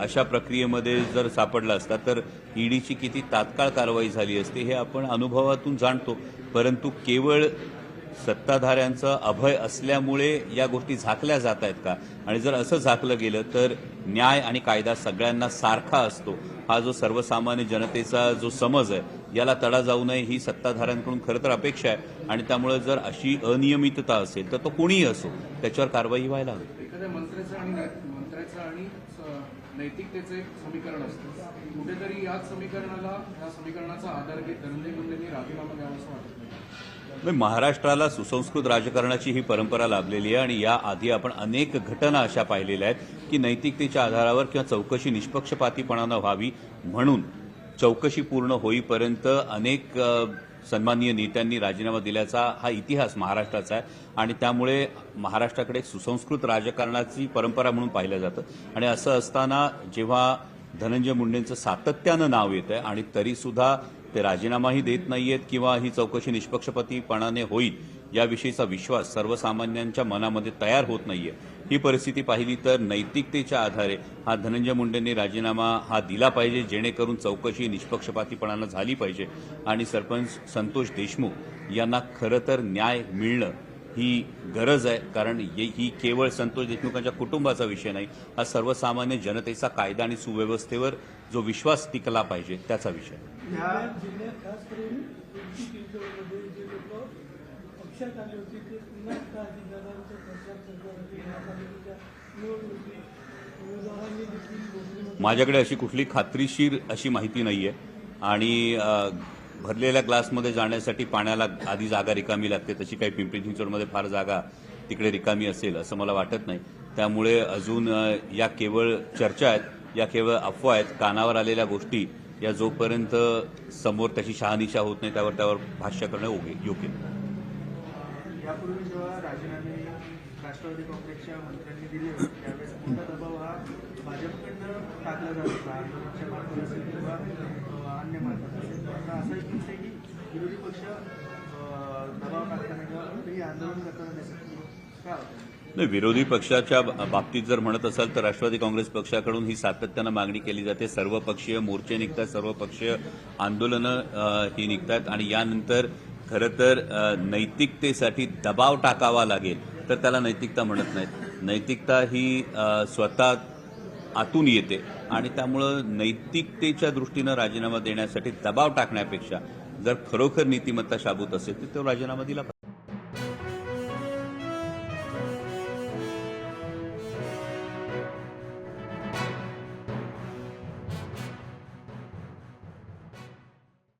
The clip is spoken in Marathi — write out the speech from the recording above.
अशा प्रक्रियेमध्ये जर सापडला असता तर ईडीची किती तात्काळ कारवाई झाली असते हे आपण अनुभवातून जाणतो. परंतु केवळ सत्ताधाऱ्यांचं अभय असल्यामुळे या गोष्टी झाकल्या जात आहेत का? आणि जर असं झाकलं गेलं तर न्याय आणि कायदा सगळ्यांना सारखा असतो. हा जो सर्वसामान्य जनतेचा जो समज आहे याला तडा जाऊ नये ही सत्ताधाऱ्यांकडून खरं तर अपेक्षा आहे. आणि त्यामुळे जर अशी अनियमितता असेल तर तो कोणीही असो त्याच्यावर कारवाई व्हायला हवी. एखाद्या आणि नैतिकतेचं एक समीकरण असतं. कुठेतरी याच समीकरणाला या समीकरणाचा आधार घेत धनंजय मुंडेंनी राजीनामा द्यावा असं वाटत नाही. महाराष्ट्राला सुसंस्कृत राजकारणाची ही परंपरा लाभलेली आहे आणि या आधी आपण अनेक घटना अशा पाहिलेल्या आहेत की नैतिकतेच्या आधारावर किंवा चौकशी निष्पक्षपातीपणानं व्हावी म्हणून चौकशी पूर्ण होईपर्यंत अनेक सन्माननीय नेत्यांनी राजीनामा दिल्याचा हा इतिहास महाराष्ट्राचा आहे. आणि त्यामुळे महाराष्ट्राकडे सुसंस्कृत राजकारणाची परंपरा म्हणून पाहिलं जातं. आणि असं असताना जेव्हा धनंजय मुंडेंचं सातत्यानं नाव येतं आहे आणि तरीसुद्धा ते राजीनामाही देत नाहीयेत किंवा ही चौकशी निष्पक्षपातीपणाने होईल याविषयीचा विश्वास सर्वसामान्यांच्या मनामध्ये तयार होत नाहीये. ही परिस्थिती पाहिली तर नैतिकतेच्या आधारे हा धनंजय मुंडेंनी राजीनामा हा दिला पाहिजे जेणेकरून चौकशी निष्पक्षपातीपणानं झाली पाहिजे. आणि सरपंच संतोष देशमुख यांना खरं तर न्याय मिळणं ही गरज आहे कारण ये- ही केवळ संतोष देशमुखांच्या कुटुंबाचा विषय नाही हा सर्वसामान्य जनतेचा कायदा आणि सुव्यवस्थेवर जो विश्वास टिकला पाहिजे त्याचा विषय. आहे. झाली होती ते पुन्हा एकदा प्रचार करण्यासाठी महापालिकेच्या निवडणुकीत उमेदवारांनी देखील माझ्याकडे अशी कुठली खात्रीशीर अशी माहिती नाही आहे आणि भरलेल्या ग्लासमध्ये जाण्यासाठी पाण्याला आधी जागा रिकामी लागते तशी काही पिंपरी चिंचवडमध्ये फार जागा तिकडे रिकामी असेल असं मला वाटत नाही त्यामुळे अजून या केवळ चर्चा आहेत या केवळ अफवा आहेत कानावर आलेल्या गोष्टी या जोपर्यंत समोर त्याची शहानिशा होत नाही त्यावर त्यावर भाष्य करणं योग्य योग्य नाही. यापूर्वी जेव्हा राजीनामे राष्ट्रवादी काँग्रेसच्या मंत्र्यांनी दिले होते त्यावेळेस मोठा दबाव हा भाजपकडनं टाकला जात होता. आंदोलनाच्या मार्फत असेल किंवा अन्य मार्फत असेल. आता असं एक दिसतंय की विरोधी पक्ष दबाव टाकताना किंवा कुठेही आंदोलन करताना दिसत काय होतं नाही विरोधी पक्षाच्या बाबतीत जर म्हणत असाल तर राष्ट्रवादी काँग्रेस पक्षाकडून ही सातत्यानं मागणी केली जाते. सर्वपक्षीय मोर्चे निघतात सर्वपक्षीय आंदोलनं ही निघतात आणि यानंतर खरं तर नैतिकतेसाठी दबाव टाकावा लागेल तर त्याला नैतिकता म्हणत नाहीत. नैतिकता ही स्वतः आतून येते आणि त्यामुळं नैतिकतेच्या दृष्टीनं राजीनामा देण्यासाठी दबाव टाकण्यापेक्षा जर खरोखर नीतिमत्ता शाबूत असेल तर तो राजीनामा दिला